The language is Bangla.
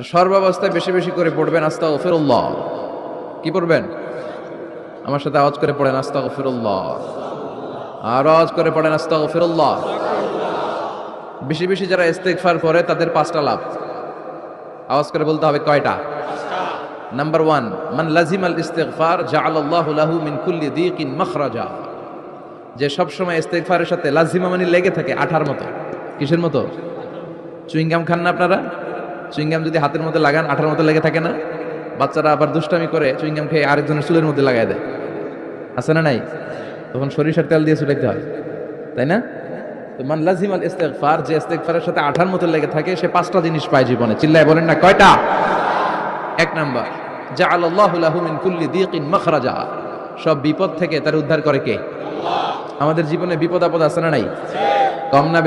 আর সর্বাবস্থায় বেশি বেশি করে পড়বেন আস্তা গফিরুল্লাহ কি পড়বেন? আমার সাথে আওয়াজ করে পড়েন আস্তা গফিরুল্লাহ আর আওয়াজ করে পড়েন আস্তা গফিরুল্লাহ বেশি বেশি যারা ইস্তেগফার করে তাদের পাঁচটা লাভ। আওয়াজ করে বলতে হবে কয়টা? নাম্বার ওয়ান মান লাজিম আল ইস্তেগফার জাআলাল্লাহু লাহু মিন কুল্লি দিকিন মাখরাজা। যে সব সময় ইস্তেগফারের সাথে লাজিমা মানে লেগে থাকে আঠার মতো। কিসের মতো? চুইংগাম খান না আপনারা? চুইংগাম যদি হাতের মধ্যে লাগান, আঠার মতো লেগে থাকে না? বাচ্চারা আবার দুষ্টামি করে চুইংগাম খেয়ে আরেকজনের চুলের মধ্যে লাগাই দেয়। আছে না নাই? তখন সরিষার তেল দিয়ে চুলাইতে হয়। তাই না? তো মান লাজিম আল ইস্তেগফার, যে ইস্তেগফারের সাথে আঠার মতো লেগে থাকে, সে পাঁচটা জিনিস পায় জীবনে। চিল্লায় বলেন না, কয়টা? এক নাম্বার যা আল্লাহু লাহু মিন কুল্লি দিকিন মাখরাজা। সব বিপদ থেকে তার উদ্ধার করে কে? আমাদের জীবনে বিপদ আপদ আছে না নাই? কম না